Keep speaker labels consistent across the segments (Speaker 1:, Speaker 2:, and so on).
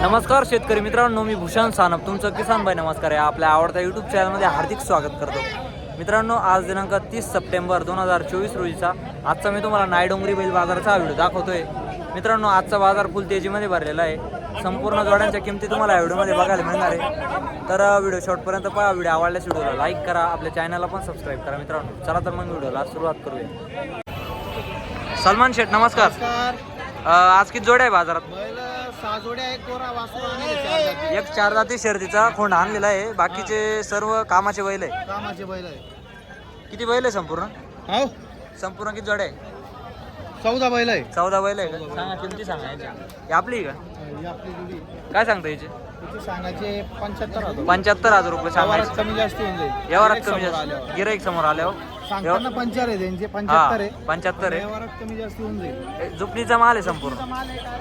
Speaker 1: नमस्कार शेतकरी मित्रांनो मी भूषण सानप. तुमचं किसान भाई नमस्कार आहे आपल्या आवडत्या यूट्यूब चॅनलमध्ये हार्दिक स्वागत करतो. मित्रांनो आज दिनांक तीस सप्टेंबर दोन हजार चोवीस रोजीचा आजचा मी तुम्हाला नायडोंगरी बैल बाजाराचा व्हिडिओ दाखवतोय. मित्रांनो आजचा बाजार फुल तेजीमध्ये भरलेला आहे. संपूर्ण जोड्यांच्या किमती तुम्हाला या व्हिडिओमध्ये बघायला मिळणार आहे. तर व्हिडिओ शॉर्टपर्यंत पहा. व्हिडिओ आवडल्यास व्हिडिओला लाईक करा. आपल्या चॅनलला पण सबस्क्राईब करा. मित्रांनो चला तर मग व्हिडिओला सुरुवात करूया. सलमान शेठ नमस्कार. आज किती जोड्या आहे बाजारात?
Speaker 2: सहा जोड्या एक गोरा वासरू आणि चार जाती.
Speaker 1: एक चार जाती शर्तीचा खोंड आणलेला आहे. बाकीचे सर्व कामाचे बैल आहे.
Speaker 2: कामाचे बैल आहे.
Speaker 1: किती बैल आहे संपूर्ण?
Speaker 2: हो
Speaker 1: संपूर्ण किती जोड्या आहे?
Speaker 2: चौदा बैल आहे.
Speaker 1: चौदा बैल आहे का? सांगा किमती सांगा याच्या. ही आपली आहे का?
Speaker 2: ही आपली जुडी.
Speaker 1: काय सांगता याचे?
Speaker 2: तिची सांगायचे पंच्याहत्तर हजार
Speaker 1: पंच्याहत्तर हजार रुपये सांगायचे.
Speaker 2: कमी जास्त होऊन जाईल.
Speaker 1: व्यवहारात कमी
Speaker 2: समोर
Speaker 1: जास्त. गिराईक समोर आल्यावर.
Speaker 2: सांगताना पंचार आहे त्यांचे पंच्याहत्तर आहे
Speaker 1: पंच्याहत्तर आहे
Speaker 2: व्यवहारात कमी जास्त होऊन जाईल.
Speaker 1: ए, जुपणीचा माल आहे संपूर्ण.
Speaker 2: टायर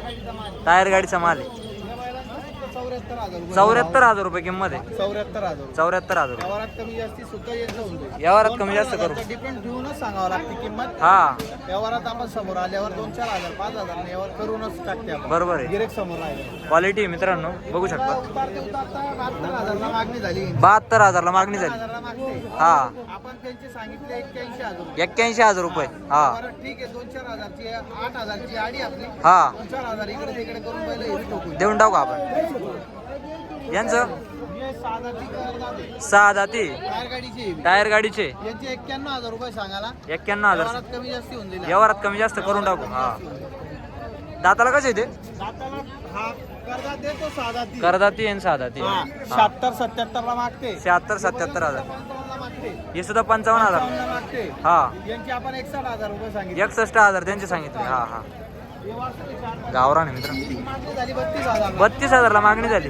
Speaker 2: गाडीचा माल आहे.
Speaker 1: टायर गाडीचा माल आहे
Speaker 2: या बैलांना फक्त चौऱ्याहत्तर हजार रुपये.
Speaker 1: चौऱ्याहत्तर हजार रुपये किंमत आहे.
Speaker 2: चौऱ्याहत्तर हजार रुपये.
Speaker 1: चौऱ्याहत्तर हजार रुपये.
Speaker 2: व्यवहारात कमी जास्ती सुद्धा येत जाऊन जाईल
Speaker 1: व्यवहारात कमी जास्त करू.
Speaker 2: डिपेंड घेऊनच सांगावं लागते किंमत.
Speaker 1: हा.
Speaker 2: व्यवहारात आपण समोर आल्यावर दोन चार हजार पाच हजार व्यवहार करूनच टाकते आपण.
Speaker 1: बरोबर आहे.
Speaker 2: गिरेक समोर
Speaker 1: क्वालिटी मित्रांनो बघू शकता.
Speaker 2: उतारते उतारता बहात्तर हजारला मागणी झाली.
Speaker 1: बहात्तर हजारला मागणी झाली.
Speaker 2: हजारला मागते
Speaker 1: हा.
Speaker 2: आपण त्यांचे सांगितले एक्क्याऐंशी हजार रुपये.
Speaker 1: एक्क्याऐंशी हजार रुपये. हा.
Speaker 2: बरं ठीक आहे. दोन चार हजारची आठ हजारची आडी आपली.
Speaker 1: हा.
Speaker 2: दोन चार हजार इकडे तिकडे करून पहिले हेवी ठोकून.
Speaker 1: देऊन टाकू आपण. यांचं. सहा जाती.
Speaker 2: टायर गाडीची. एक्क्याण्णव हजार रुपये सांगायला.
Speaker 1: एक्क्याण्णव हजार.
Speaker 2: व्यवहारात कमी जास्ती
Speaker 1: करून टाकू. हा. दाताला कसे ते करदाती आणि सहा
Speaker 2: हा, शहात्तर सत्याहत्तर ला मागते.
Speaker 1: शहात्तर सत्याहत्तर हजार. हे सुद्धा पंचावन्न हजार. हा.
Speaker 2: आपण एकसठ हजार रुपये सांगितले.
Speaker 1: एकसष्ट हजार त्यांचे सांगितले. हा हा. गावरान मित्र.
Speaker 2: बत्तीस हजार.
Speaker 1: बत्तीस हजारला मागणी झाली.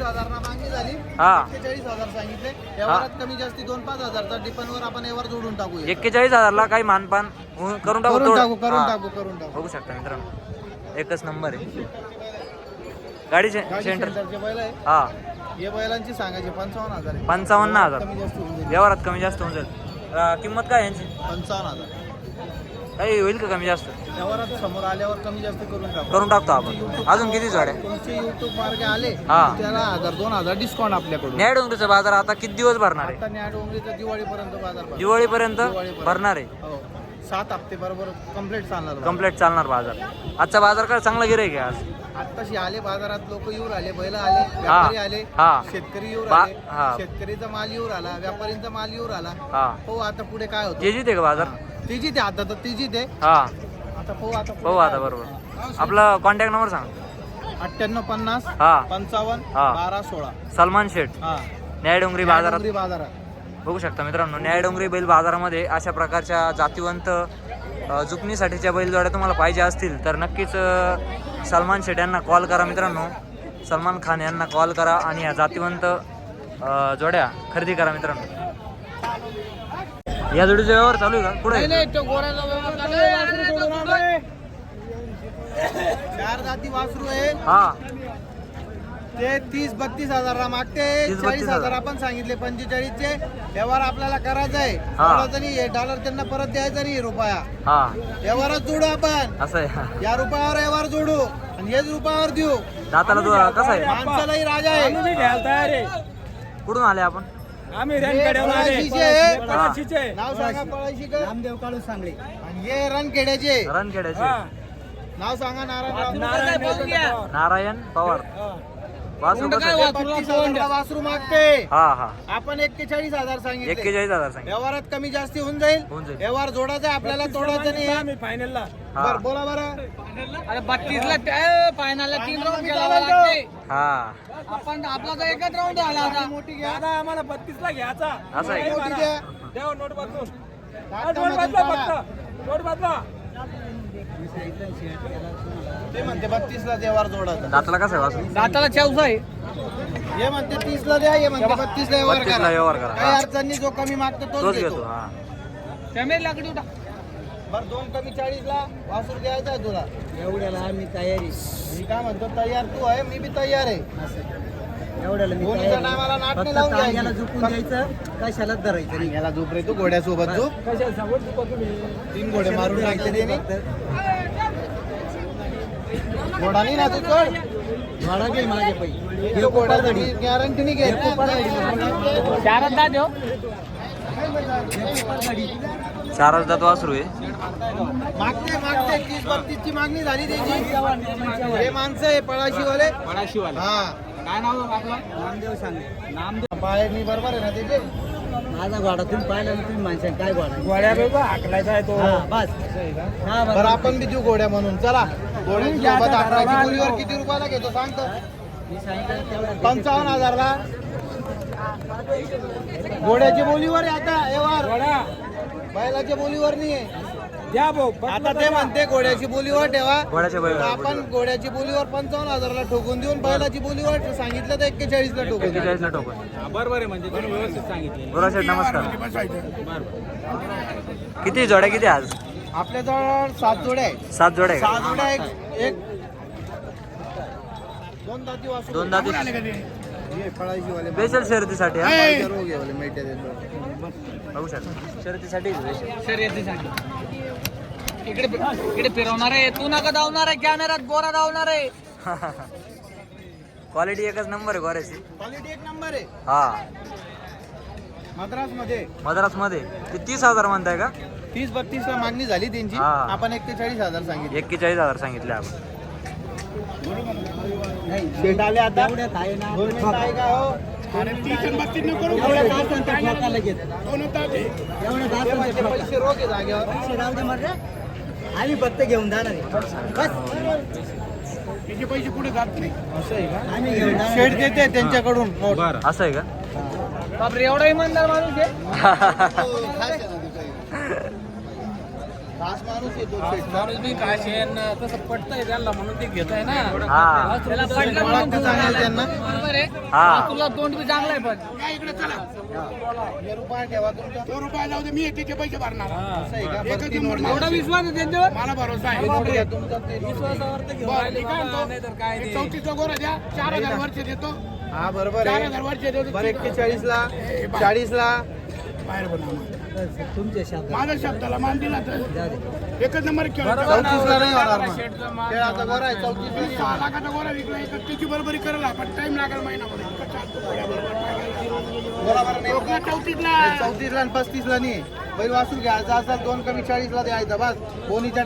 Speaker 2: झाली.
Speaker 1: हा.
Speaker 2: एक्केचाळीस हजार सांगितले. व्यवहारात कमी जास्ती दोन पाच हजारचा डिपनवर आपण व्यवहार जोडून टाकू
Speaker 1: एक्केचाळीस हजारला काही मानपान होऊन- करून टाकू
Speaker 2: करून
Speaker 1: थोडं.
Speaker 2: टाकू करून
Speaker 1: हा.
Speaker 2: टाकू करून टाकू.
Speaker 1: बघू शकता मित्रांनो. एकच नंबर आहे. गाडी से-
Speaker 2: गाडी
Speaker 1: सेंटर
Speaker 2: सेंटरचे बैल आहे.
Speaker 1: हा.
Speaker 2: हे बैलांची सांगायचे पंचावन्न हजार आहे.
Speaker 1: पंचावन्न हजार.
Speaker 2: कमी जास्त होऊन जाईल.
Speaker 1: व्यवहारात कमी जास्त होऊन जाईल. अं, किंमत काय यांची?
Speaker 2: पंचावन्न हजार.
Speaker 1: काही होईल का कमी जास्त?
Speaker 2: व्यवहारात समोर आल्यावर कमी जास्त करून टाकू.
Speaker 1: करून टाकतो आपण. अजून किती जोड्या
Speaker 2: तुमचे युट्यूब मार्गे आले
Speaker 1: हा.
Speaker 2: त्याला हजार दोन हजार डिस्काउंट आपल्याकडून.
Speaker 1: न्याय डोंगरीचा बाजार आता किती दिवस भरणार आहे?
Speaker 2: आता डोंगरीचा दिवाळीपर्यंत बाजार भरतो.
Speaker 1: दिवाळीपर्यंत
Speaker 2: दिवाळीपर्यंत.
Speaker 1: भरणार आहे?
Speaker 2: हो. सात हप्ते बरोबर कंप्लीट चालणार बाजार.
Speaker 1: कंप्लीट चालणार बाजार. आजचा बाजार काय चांगला गिराईक आहे आज?
Speaker 2: आत्ताशी आले बाजारात लोक येऊ राहिले बैल आले व्यापारी आले
Speaker 1: हा.
Speaker 2: शेतकरी येऊ
Speaker 1: बा- हा.
Speaker 2: शेतकरीचा माल येऊ राहिला व्यापारीचा माल येऊ राहिला
Speaker 1: हा.
Speaker 2: हो आता पुढे काय होतं?
Speaker 1: तेजीत आहे का बाजार?
Speaker 2: ते आता तर ते
Speaker 1: हा.
Speaker 2: आता हो आता
Speaker 1: हो
Speaker 2: काय
Speaker 1: आता. बरोबर. आपला कॉन्टॅक्ट नंबर सांग.
Speaker 2: अठ्ठ्याण्णव पन्नास
Speaker 1: हा.
Speaker 2: पंचावन्न
Speaker 1: हा.
Speaker 2: बारा सोळा.
Speaker 1: सलमान शेठ.
Speaker 2: हा.
Speaker 1: न्याय डोंगरी बाजारात.
Speaker 2: डोंगरी बाजारात.
Speaker 1: बघू शकता मित्रांनो न्याय डोंगरी बैल बाजारामध्ये अशा प्रकारच्या जातीवंत अ, जुकणीसाठीच्या बैलजोड्या तुम्हाला पाहिजे असतील तर नक्कीच अ, सलमान शेठ यांना कॉल करा मित्रांनो. सलमान खान यांना कॉल करा आणि या जातीवंत अ, जोड्या खरेदी करा मित्रांनो. या जोडीचा व्यवहार चालू आहे का? पुढे
Speaker 2: चार जाती वासरू आहे.
Speaker 1: हा.
Speaker 2: ते तीस बत्तीस हजारला मागते.
Speaker 1: 30-32
Speaker 2: चाळीस हजार
Speaker 1: हजार.
Speaker 2: आपण सांगितले पंचेचाळीस चे व्यवहार आपल्याला करायचा आहे. डॉलर त्यांना परत द्यायचा नाही रुपया.
Speaker 1: हा.
Speaker 2: व्यवहारात जोडू आपण.
Speaker 1: असं आहे.
Speaker 2: या रुपयावर व्यवहार जोडू आणि हेच रुपयावर देऊ.
Speaker 1: दाताला तो कसा आहे?
Speaker 2: माणसालाही राजा आहे.
Speaker 1: कुठून आले आपण?
Speaker 2: हे पळाशीचे. आहे.
Speaker 1: हा.
Speaker 2: नाव सांगा रामदेव काळू सांगले आणि हे रणखेड्याचे
Speaker 1: रणखेड्याचे
Speaker 2: नाव सांगा नारायण
Speaker 1: नारायण पवार. वासरू कसं? आहे?
Speaker 2: मागते.
Speaker 1: हा हा.
Speaker 2: आपण एक्केचाळीस हजार सांगितले.
Speaker 1: एक्केचाळीस हजार सांगितले.
Speaker 2: व्यवहारात कमी जास्ती होऊन जाईल.
Speaker 1: होऊन जाईल.
Speaker 2: व्यवहार जोडायचा आपल्याला तोडायचं नाही.
Speaker 3: फायनलला
Speaker 1: हा.
Speaker 2: बरं बोला बरं.
Speaker 3: अरे बत्तीस ला फायनलला तीन राऊंड खेळावा लागते.
Speaker 1: हा.
Speaker 3: आपण आपला तर एकच राऊंड आला आता
Speaker 2: मोठी घ्या.
Speaker 3: दादा आम्हाला बत्तीस ला घ्यायचा.
Speaker 1: असं आहे
Speaker 2: मोठी द्या
Speaker 3: देव नोट बदलून.
Speaker 2: दातामधून काढा.
Speaker 3: नोट बदला.
Speaker 2: ते म्हणते बत्तीस ला व्यवहार जोडायचा.
Speaker 1: दाताला कसं आहे वासरू
Speaker 3: दाताला चौसा आहे.
Speaker 2: हे म्हणते तीस ला द्या हे म्हणते बत्तीस ला व्यवहार
Speaker 1: 32 ला
Speaker 2: करा.
Speaker 1: व्यवहार करा.
Speaker 2: काही
Speaker 1: हा.
Speaker 2: अडचणी जो कमी मागतो
Speaker 1: तोच
Speaker 2: तोच
Speaker 1: घेतो
Speaker 2: घेतो
Speaker 1: हा.
Speaker 3: कॅमेरे लाकडी उठा.
Speaker 2: बरं दोन कमी चाळीस ला वासूर द्यायचा आहे तुला. एवढ्याला आम्ही तयारी. मी काय म्हणतो तयार तू आहे मी बी तयार आहे. एवढ्याला गोणीच्या टायमाला नाट नाही लावून द्यायचं
Speaker 4: कशाला धरायचं नाही.
Speaker 2: याला झोप रे तू घोड्यासोबत झोप. तीन घोडे मारून टाकते त्याने. नाही ना तू चढ. भाडा घे माझे पैसे गॅरंटी नाही घेत
Speaker 3: चारच दा देऊ.
Speaker 1: चार दात वासरू आहे.
Speaker 2: मागते मागते. तीस बत्तीसची मागणी झाली त्याची. हे माणसं आहे पळाशीवाले.
Speaker 3: पळाशीवाला.
Speaker 2: हा.
Speaker 3: काय नाव आपलं?
Speaker 2: नामदेव सांगे.
Speaker 3: नामदेव.
Speaker 2: बाहेर मी बरोबर आहे ना त्याचे? माझा घोडा तुम्ही पाहिला ना तुम्ही माणसाने काय घोडा?
Speaker 3: गोड्या बाबा हाकलायचा आहे तो.
Speaker 2: हा, बस. हा बस.
Speaker 3: बरं आपण बी देऊ घोड्या म्हणून. चला.
Speaker 2: घोड्यांची
Speaker 3: घोड्यांची
Speaker 2: सोबत
Speaker 3: सोबत
Speaker 2: आपल्याची
Speaker 3: आपल्याची
Speaker 2: बोलीवर
Speaker 3: बोलीवर
Speaker 2: किती रुपयाला घेतो सांगतो
Speaker 4: मी सांगितलं तेवढं.
Speaker 2: पंचावन्न हजारला. घोड्याच्या बोलीवर आहे आता व्यवहार बैलाच्या बोलीवर नाही आहे
Speaker 3: द्या भाऊ
Speaker 2: आता ते म्हणते घोड्याची बोलीवर ठेवा.
Speaker 1: घोड्याच्या
Speaker 2: तर
Speaker 1: बैल
Speaker 2: आपण घोड्याची बोलीवर पंचावन्न हजारला ठोकून देऊन बैलाची बोलीवर सांगितलं तर एक्केचाळीस ला ठोकून देऊ.
Speaker 1: एक्केचाळीस ला टोकन
Speaker 3: बरोबर आहे म्हणजे तुम्ही व्यवस्थित सांगितले.
Speaker 1: शेठ नमस्कार. किती जोड्या किती आज?
Speaker 2: आपल्याजवळ सात जोड्या आहेत.
Speaker 1: सात जोड्या आहे
Speaker 2: सहा जोड्या एक एक दोन दाती वासरू.
Speaker 1: दोन दाती
Speaker 2: हे फळायची वाले
Speaker 1: स्पेशल शर्यतीसाठी हा?
Speaker 2: रोग आहे वाले.
Speaker 1: बघू शकता. शर्यतीसाठी.
Speaker 3: शर्यतीसाठी. इकडे इकडे फिरवणार आहे. तू नका धावणार आहे. कॅमेऱ्यात गोरा धावणार आहे.
Speaker 1: क्वालिटी एकच नंबर आहे गोऱ्याची
Speaker 2: क्वालिटी एक नंबर आहे.
Speaker 1: हा. मद्रासमध्ये मद्रासमध्ये ते तीस हजार म्हणताय का?
Speaker 2: तीस बत्तीस ला मागणी झाली त्यांची.
Speaker 1: हा.
Speaker 2: आपण एक्केचाळीस हजार सांगितले.
Speaker 1: एक्केचाळीस हजार सांगितले आपण.
Speaker 2: शेट आले आता. दोन मिनिटं आहे का हो? ते पैसे रोख आहे जागेवर.
Speaker 4: आम्ही फक्त घेऊन जाणार आहे. बस.
Speaker 2: असं आहे का?
Speaker 4: आम्ही घेऊन जाणार
Speaker 2: शेट देते त्यांच्याकडून. नोट
Speaker 1: असं आहे का?
Speaker 3: बापरे एवढा इमानदार माणूस आहे.
Speaker 2: खास आहे. शेठ.
Speaker 3: माणूस बी काय शेण तसं पटतंय त्याला म्हणून ते घेत आहे ना.
Speaker 1: हा.
Speaker 3: त्याला पटलं
Speaker 2: ओळखतं
Speaker 3: म्हणून तू
Speaker 2: चांगलं
Speaker 3: म्हणाला.
Speaker 2: त्यांना.
Speaker 3: बरोबर आहे? तुला तोंड बी चांगलं आहे पण.
Speaker 2: हे रुपया ठेवा तुमचा. असं आहे का? बरं, तीन नोट
Speaker 3: एवढा विश्वास आहे त्यांच्यावर?
Speaker 5: मला भरोसा
Speaker 2: तीन
Speaker 5: आहे
Speaker 2: नोट घ्या तुमचा ते नोट घ्या.
Speaker 3: विश्वासावर तर घेऊन
Speaker 5: बरं,
Speaker 3: राहिले
Speaker 5: मी काय
Speaker 3: बाबा,
Speaker 5: म्हणतो?
Speaker 3: नाहीतर काय ते.
Speaker 5: चौतीसचा गोरा द्या चार हजार वर्ष देतो.
Speaker 2: हा बरोबर
Speaker 5: चार
Speaker 2: आहे
Speaker 5: हजार वर्ष देतो
Speaker 2: बरं एक्केचाळीस ला चाळीस ला
Speaker 5: बाहेर बनवा
Speaker 4: तुमच्या शब्द
Speaker 5: माझ्या शब्दाला मान दिला तर. एकच नंबर खेळ
Speaker 2: चौतीस ला नाही होणार मग
Speaker 3: शेठचं मान-
Speaker 2: खेळाचा बरं आहे चौतीस ला नाही
Speaker 5: सहा. लाखाचा गोरा विकला एकच. त्याची बरोबरी करेल आपण. टाइम लागेल महिनाभर.
Speaker 2: बरोबर नाही.
Speaker 5: लोकला चौतीसला
Speaker 2: चौतीस ला आणि पस्तीस ला नाही. बैल वासरू घ्यायचा असेल दोन कमी चाळीस ला द्यायचा बस.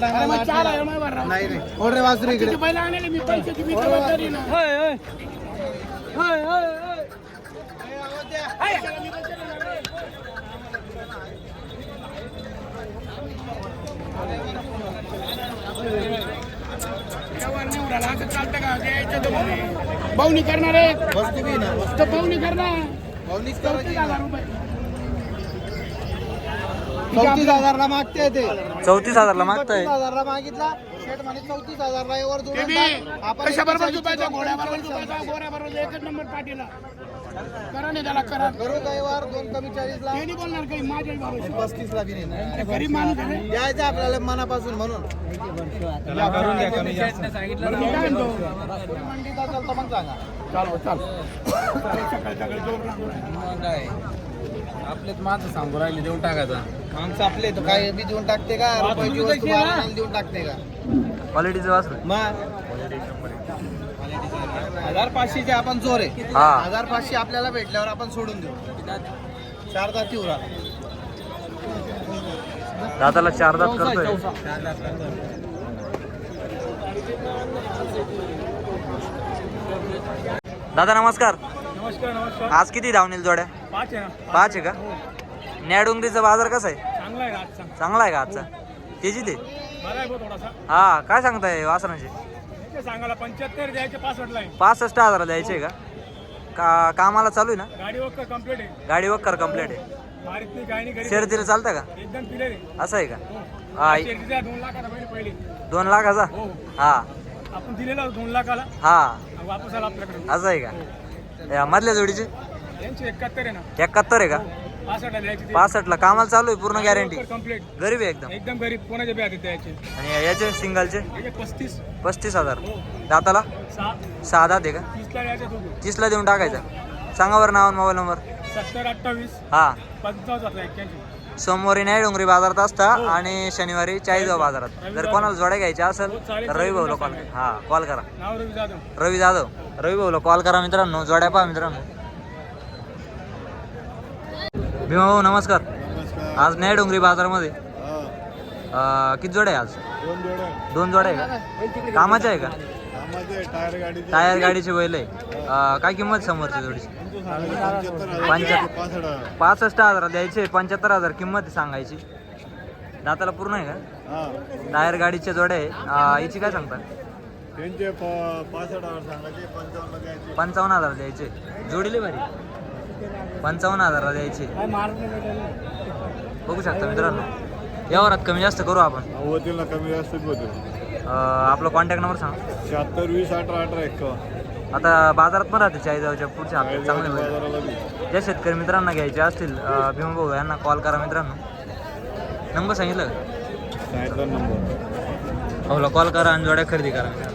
Speaker 5: आहे,
Speaker 2: टायमाला. नाही नाही. ओढरे वासरू इकडे?
Speaker 5: बैल आणले मी पैशाची मी जबाबदारी ना.
Speaker 3: होय, होय. होय, होय, होय.
Speaker 5: निवडाला असं चालतं का? द्यायचं. भाऊनी करणार आहे. तर भाऊनी करणार.
Speaker 2: भावनीच
Speaker 5: चौतीस
Speaker 2: करायची
Speaker 5: हजार रुपये.
Speaker 2: चौतीस हजारला मागते ते.
Speaker 1: चौतीस हजारला मागताय?
Speaker 2: हजारला मागितला. शेठ म्हणे चौतीस हजारला यावर
Speaker 5: ते
Speaker 2: जोडून
Speaker 5: बी
Speaker 2: टाक. आपण
Speaker 5: कशा बरोबर
Speaker 2: 41
Speaker 5: झुपायचा
Speaker 2: दोन
Speaker 5: घोड्या बरोबर
Speaker 2: कमी
Speaker 5: झुपायचा
Speaker 2: चाळीस
Speaker 5: घोड्या बरोबर एकच नंबर पाठीला. करा नाही त्याला
Speaker 2: का यावर दोन कमी चाळीस ला
Speaker 5: ते नाही बोलणार काही. माझ्या भरोसे
Speaker 2: पस्तीस ला बी नाही.
Speaker 5: गरीब माणूस आहे रे.
Speaker 2: द्यायचं आपल्याला मनापासून म्हणून.
Speaker 3: सांगितलं
Speaker 5: मी काय म्हणतो?
Speaker 2: मग सांगा.
Speaker 5: चाल चाल सकाळी सकाळी.
Speaker 3: मग काय? आपलेच माझं सांगू राहिले देऊन टाकायचा
Speaker 2: माणसं आपले तो काय बी देऊन टाकते का? रुपयाची वस्तू देऊन टाकते का?
Speaker 1: क्वालिटीचं वासरू आहे.
Speaker 2: मग हजार पाचशेचे आपण चोर आहे.
Speaker 1: हा.
Speaker 2: हजार पाचशे आपल्याला भेटल्यावर आपण सोडून देऊ. चार जाती उरा
Speaker 1: दादाला चार दात करतोय. दादा नमस्कार.
Speaker 5: नमस्कार नमस्कार.
Speaker 1: आज किती धावणील जोड्या?
Speaker 5: पाच आहे ना?
Speaker 1: पाच आहे का? न्याडोंगरीचा बाजार कसा आहे?
Speaker 5: चांगला आहे आजचा?
Speaker 1: चांगला आहे का आजचा? तेजी ते?
Speaker 5: बरा आहे भाऊ थोडासा.
Speaker 1: हा काय सांगताय वासनाचे
Speaker 5: ते सांगायला पंच्याहत्तर द्यायचे पासष्टला आहे.
Speaker 1: पासष्ट हजार द्यायचे का? का कामाला चालू आहे ना?
Speaker 5: गाडी वक्कर कंप्लीट आहे.
Speaker 1: गाडी वक्कर कंप्लीट आहे.
Speaker 5: मारीत नाही काही नाही घरी
Speaker 1: शर्यतीला चालतं का?
Speaker 5: एकदम क्लिअर आहे.
Speaker 1: असं आहे का? हा.
Speaker 5: शेतीचा दोन लाखाला पहिले पहिले.
Speaker 1: दोन लाखाचा?
Speaker 5: हो.
Speaker 1: हा.
Speaker 5: आपण दिलेला दोन लाखाला.
Speaker 1: हा.
Speaker 5: वापस आला आपल्याकडे
Speaker 1: असं आहे का? या मधल्या जोडीचे?
Speaker 5: एकाहत्तर आहे ना.
Speaker 1: एकाहत्तर आहे का?
Speaker 5: पासष्टला द्यायची
Speaker 1: पासष्टला कामाला चालू आहे पूर्ण गॅरंटी
Speaker 5: कंप्लीट
Speaker 1: गरीब आहे एकदम.
Speaker 5: एकदम गरीब. कोणाच्या द्यायचे
Speaker 1: आणि याचे सिंगलचे
Speaker 5: हे पस्तीस.
Speaker 1: पस्तीस हजार. दाताला?
Speaker 5: सहा.
Speaker 1: सहा दात आहे का?
Speaker 5: तीसला द्यायचे दोघं
Speaker 1: तीसला देऊन टाकायचा. सांगा बरं नाव मोबाईल नंबर.
Speaker 5: सत्तर अठ्ठावीस.
Speaker 1: हा.
Speaker 5: पंचावन्न एक्क्याऐंशी.
Speaker 1: सोमवारी न्याय डोंगरी बाजारात असता आणि शनिवारी चाळीसगाव बाजारात. जर कोणाला जोड्या घ्यायच्या असेल तर रवी भाऊला कॉल हा कॉल करा.
Speaker 6: नाव रवी जाधव.
Speaker 1: रवी जाधव. रवी भाऊला कॉल करा मित्रांनो. जोड्या पहा मित्रांनो. भीमा भाऊ नमस्कार. आज न्याय डोंगरी बाजारामध्ये. अं, किती जोड्या आहे आज?
Speaker 6: दोन जोड्या
Speaker 1: आहे का? कामाच्या आहे का?
Speaker 6: कामाचे टायर गाडीचे.
Speaker 1: टायर गाडीची बैल आहे. अं, काय किंमत समोरची जोडीची.
Speaker 6: पासष्ट हजार.
Speaker 1: द्यायचे पंच्याहत्तर हजार किंमत आहे सांगायची. दाताला पूर्ण आहे का? टायर गाडीच्या जोड्या आहे. अं, हिची काय सांगता?
Speaker 6: त्यांचे प- पासष्ट हजार सांगायचे पंचावन्न द्यायचे.
Speaker 1: पंचावन्न हजार द्यायचे. जोडीले भारी. पंचावन्न हजार द्यायचे. बघू शकता मित्रांनो. यावरात कमी जास्त करू आपण.
Speaker 6: होतील ना कमी जास्त होतील.
Speaker 1: आपला कॉन्टॅक्ट नंबर सांग.
Speaker 6: शहात्तर वीस अठरा अठरा एक्कावन्न.
Speaker 1: आता बाजारात पण राहते चाळीसगावच्या पुढच्या हप्त्यात. चांगले
Speaker 6: बी.
Speaker 1: ज्या शेतकरी मित्रांना घ्यायचे असतील भीमभाऊ यांना कॉल करा मित्रांनो. नंबर सांगितलं का?
Speaker 6: नंबर.
Speaker 1: हो कॉल करा आणि जोड्या खरेदी करा. मित्रांनो